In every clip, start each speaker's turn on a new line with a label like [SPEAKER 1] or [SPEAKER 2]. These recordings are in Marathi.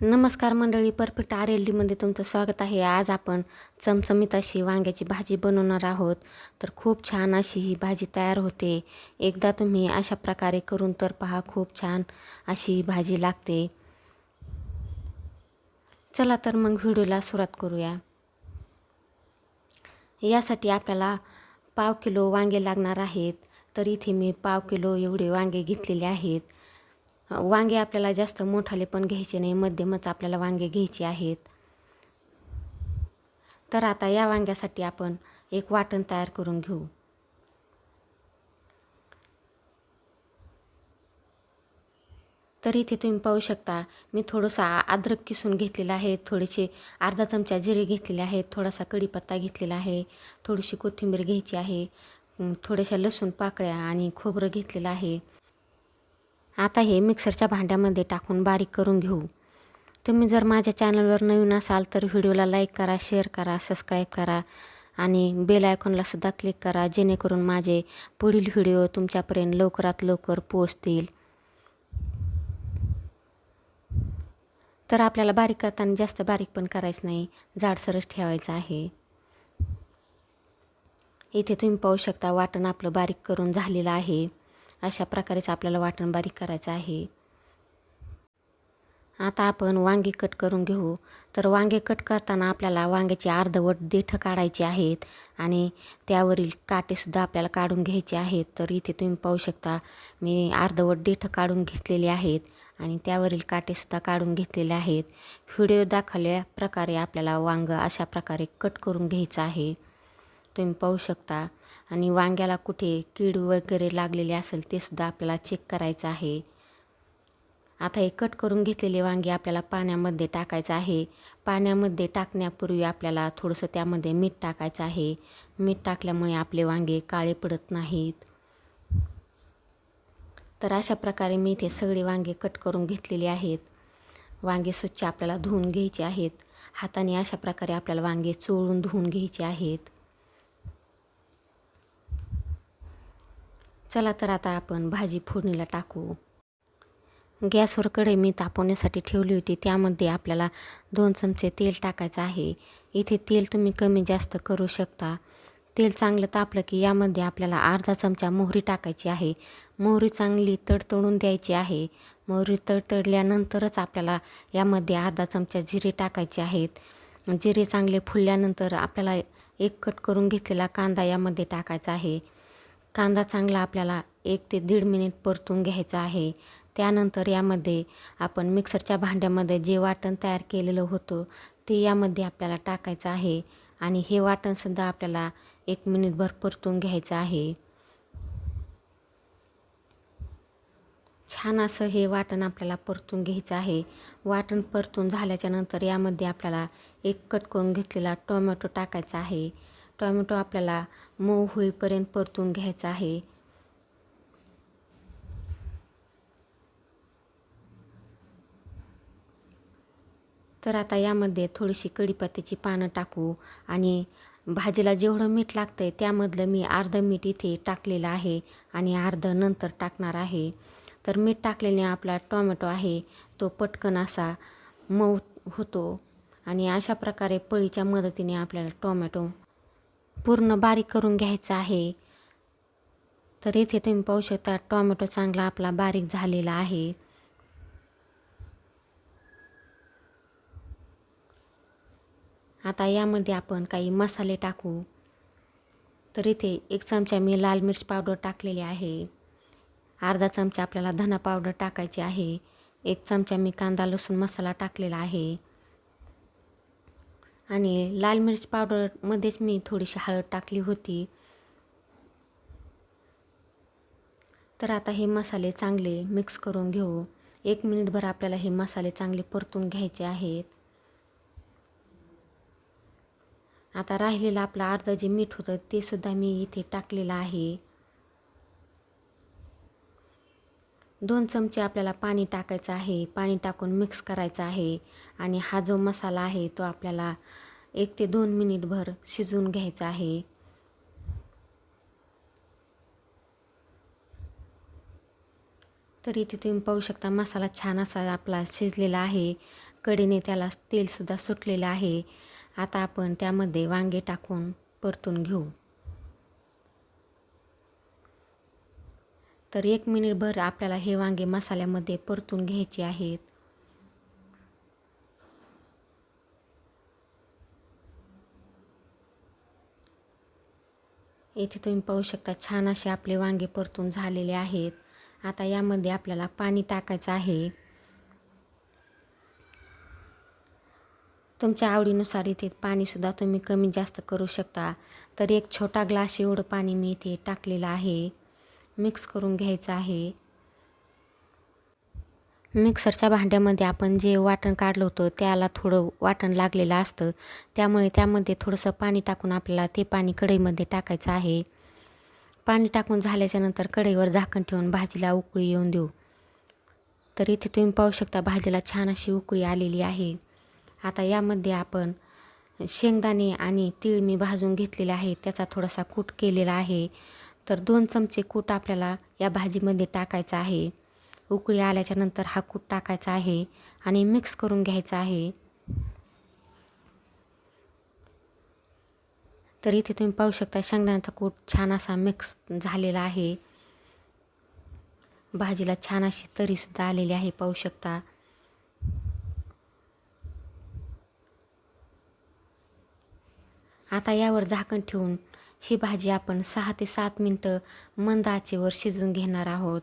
[SPEAKER 1] नमस्कार मंडळी परफेक्ट आर एल डीमध्ये तुमचं स्वागत आहे. आज आपण चमचमीत अशी वांग्याची भाजी बनवणार आहोत. तर खूप छान अशी ही भाजी तयार होते. एकदा तुम्ही अशा प्रकारे करून तर पहा खूप छान अशी ही भाजी लागते. चला तर मग व्हिडिओला सुरुवात करूया. यासाठी आपल्याला पाव किलो वांगे लागणार आहेत. तर इथे मी पाव किलो एवढे वांगे घेतलेले आहेत. वांगे आपल्याला जास्त मोठाले पण घ्यायचे नाही. मध्यमच आपल्याला वांगे घ्यायचे आहेत. तर आता या वांग्यासाठी आपण एक वाटण तयार करून घेऊ. तर इथे तुम्ही पाहू शकता मी थोडंसं अद्रक किसून घेतलेलं आहे. थोडेसे अर्धा चमचा जिरे घेतलेले आहेत. थोडासा कढीपत्ता घेतलेला आहे. थोडीशी कोथिंबीर घ्यायची आहे. थोड्याशा लसूण पाकळ्या आणि खोबरं घेतलेलं आहे. आता हे मिक्सरच्या भांड्यामध्ये टाकून बारीक करून घेऊ. तुम्ही जर माझ्या चॅनलवर नवीन असाल तर व्हिडिओला लाईक करा शेअर करा सबस्क्राईब करा आणि बेल आयकॉनलासुद्धा क्लिक करा जेणेकरून माझे पुढील व्हिडिओ तुमच्यापर्यंत लवकरात लवकर पोचतील तर आपल्याला बारीक करताना जास्त बारीक पण करायचं नाही जाडसरच ठेवायचं आहे. इथे तुम्ही पाहू शकता वाटण आपलं बारीक करून झालेलं आहे. अशा प्रकारेच आपल्याला वाटण बारीक करायचं आहे. आता आपण वांगे कट करून घेऊ. तर वांगे कट करताना आपल्याला वांग्याची अर्धवट देठं काढायची आहेत आणि त्यावरील काटेसुद्धा आपल्याला काढून घ्यायचे आहेत. तर इथे तुम्ही पाहू शकता मी अर्धवट देठं काढून घेतलेले आहेत आणि त्यावरील काटेसुद्धा काढून घेतलेले आहेत. व्हिडिओ दाखवल्या प्रकारे आपल्याला वांगं अशा प्रकारे कट करून घ्यायचं आहे. तुम्ही पाहू शकता. आणि वांग्याला कुठे कीड वगैरे लागलेले असेल ते सुद्धा आपल्याला चेक करायचं आहे. आता हे कट करून घेतलेले वांगे आपल्याला पाण्यामध्ये टाकायचं आहे. पाण्यामध्ये टाकण्यापूर्वी आपल्याला थोडंसं त्यामध्ये मीठ टाकायचं आहे. मीठ टाकल्यामुळे आपले वांगे काळे पडत नाहीत. तर अशा प्रकारे मी इथे सगळे वांगे कट करून घेतलेले आहेत. वांगे स्वच्छ आपल्याला धुवून घ्यायचे आहेत. हाताने अशा प्रकारे आपल्याला वांगे चोळून धुवून घ्यायचे आहेत. चला तर आता आपण भाजी फोडणीला टाकू. गॅसवर कढई मी तापवण्यासाठी ठेवली होती. त्यामध्ये आपल्याला दोन चमचे तेल टाकायचं आहे. इथे तेल तुम्ही कमी जास्त करू शकता. तेल चांगलं तापलं की यामध्ये आपल्याला अर्धा चमचा मोहरी टाकायची आहे. मोहरी चांगली तडतडून द्यायची आहे. मोहरी तडतडल्यानंतरच आपल्याला यामध्ये अर्धा चमचा जिरे टाकायचे आहेत. जिरे चांगले फुलल्यानंतर आपल्याला एक कट करून घेतलेला कांदा यामध्ये टाकायचा आहे. कांदा चांगला आपल्याला एक ते दीड मिनिट परतून घ्यायचा आहे. त्यानंतर यामध्ये आपण मिक्सरच्या भांड्यामध्ये जे वाटण तयार केलेलं होतं ते यामध्ये आपल्याला टाकायचं आहे. आणि हे वाटणसुद्धा आपल्याला एक मिनिटभर परतून घ्यायचं आहे. छान असं हे वाटण आपल्याला परतून घ्यायचं आहे. वाटण परतून झाल्याच्यानंतर यामध्ये आपल्याला एक कट करून घेतलेला टोमॅटो टाकायचा आहे. टोमॅटो आपल्याला मऊ होईपर्यंत परतून घ्यायचा आहे. तर आता यामध्ये थोडीशी कढीपत्त्याची पानं टाकू आणि भाजीला जेवढं मीठ लागतं आहे त्यामधलं मी अर्धं मीठ इथे टाकलेलं आहे आणि अर्धं नंतर टाकणार आहे. तर मीठ टाकलेले आपला टोमॅटो आहे तो पटकन असा मऊ होतो आणि अशा प्रकारे पळीच्या मदतीने आपल्याला टोमॅटो पूर्ण बारीक करून घ्यायचं आहे. तर इथे तुम्ही पाहू शकता टोमॅटो चांगला आपला बारीक झालेला आहे. आता यामध्ये आपण काही मसाले टाकू. तर इथे एक चमचा मी लाल मिर्च पावडर टाकलेली आहे. अर्धा चमचा आपल्याला धना पावडर टाकायची आहे. एक चमचा मी कांदा लसूण मसाला टाकलेला आहे. आणि लाल मिरच पावडरमध्येच मी थोडीशी हळद टाकली होती. तर आता हे मसाले चांगले मिक्स करून घेऊ. एक मिनिटभर आपल्याला हे मसाले चांगले परतून घ्यायचे आहेत. आता राहिलेलं आपलं अर्धं जे मीठ होतं ते सुद्धा मी इथे टाकलेलं आहे. दोन चमचे आपल्याला पाणी टाकायचं आहे. पाणी टाकून मिक्स करायचं आहे. आणि हा जो मसाला आहे तो आपल्याला एक ते दोन मिनिटभर शिजवून घ्यायचा आहे. तर इथे तुम्ही पाहू शकता मसाला छान असा आपला शिजलेला आहे. कढीने त्याला तेलसुद्धा सुटलेलं आहे. आता आपण त्यामध्ये वांगे टाकून परतून घेऊ. तर एक मिनिटभर आपल्याला हे वांगे मसाल्यामध्ये परतून घ्यायचे आहेत. इथे तुम्ही पाहू शकता छान असे आपले वांगे परतून झालेले आहेत. आता यामध्ये आपल्याला पाणी टाकायचं आहे. तुमच्या आवडीनुसार इथे पाणीसुद्धा तुम्ही कमी जास्त करू शकता. तर एक छोटा ग्लास एवढं पाणी मी इथे टाकलेलं आहे. मिक्स करून घ्यायचं आहे. मिक्सरच्या भांड्यामध्ये आपण जे वाटण काढलं होतं त्याला थोडं वाटण लागलेलं असतं. त्यामुळे त्यामध्ये थोडंसं पाणी टाकून आपल्याला ते पाणी कढईमध्ये टाकायचं आहे. पाणी टाकून झाल्याच्यानंतर कढईवर झाकण ठेवून भाजीला उकळी येऊन देऊ. तर इथे तुम्ही पाहू शकता भाजीला छान अशी उकळी आलेली आहे. आता यामध्ये आपण शेंगदाणे आणि तीळ मी भाजून घेतलेले आहे. त्याचा थोडासा कूट केलेला आहे. तर दोन चमचे कूट आपल्याला या भाजीमध्ये टाकायचा आहे. उकळी आल्याच्यानंतर हा कूट टाकायचा आहे आणि मिक्स करून घ्यायचा आहे. तर इथे तुम्ही पाहू शकता शेंगदाण्याचा कूट छान असा मिक्स झालेला आहे. भाजीला छान अशी तरीसुद्धा आलेली आहे पाहू शकता. आता यावर झाकण ठेवून ही भाजी आपण सहा ते सात मिनटं मंद आचेवर शिजवून घेणार आहोत.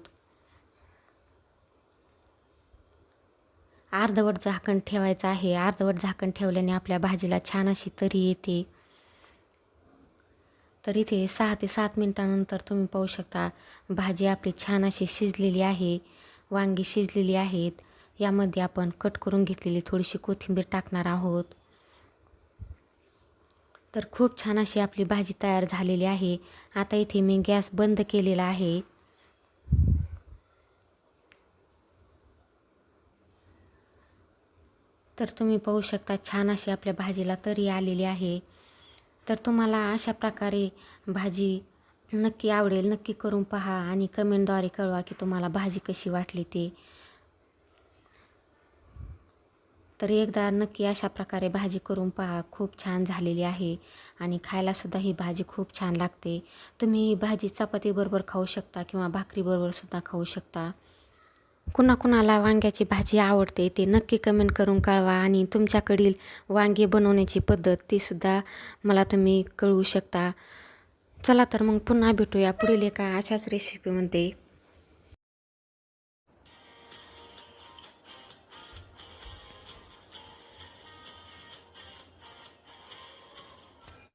[SPEAKER 1] अर्धवट झाकण ठेवायचं आहे. अर्धवट झाकण ठेवल्याने आपल्या भाजीला छान अशी तरी येते. तर इथे सहा ते सात मिनटानंतर तुम्ही पाहू शकता भाजी आपली छान अशी शिजलेली आहे. वांगी शिजलेली आहेत. यामध्ये आपण कट करून घेतलेली थोडीशी कोथिंबीर टाकणार आहोत. तर खूप छान अशी आपली भाजी तयार झालेली आहे. आता इथे मी गॅस बंद केलेला आहे. तर तुम्ही पाहू शकता छान अशी आपल्या भाजीला तरी आलेली आहे. तर तुम्हाला अशा प्रकारे भाजी नक्की आवडेल नक्की करून पहा आणि कमेंटद्वारे कळवा की तुम्हाला भाजी कशी वाटली ते. तर एकदा नक्की अशा प्रकारे भाजी करून पहा खूप छान झालेली आहे आणि खायलासुद्धा ही भाजी खूप छान लागते. तुम्ही ही भाजी चपातीबरोबर खाऊ शकता किंवा भाकरीबरोबरसुद्धा खाऊ शकता. कुणाकुणाला वांग्याची भाजी आवडते ते नक्की कमेंट करून कळवा आणि तुमच्याकडील वांगे बनवण्याची पद्धत तीसुद्धा मला तुम्ही कळवू शकता. चला तर मग पुन्हा भेटूया पुढील एका अशाच रेसिपीमध्ये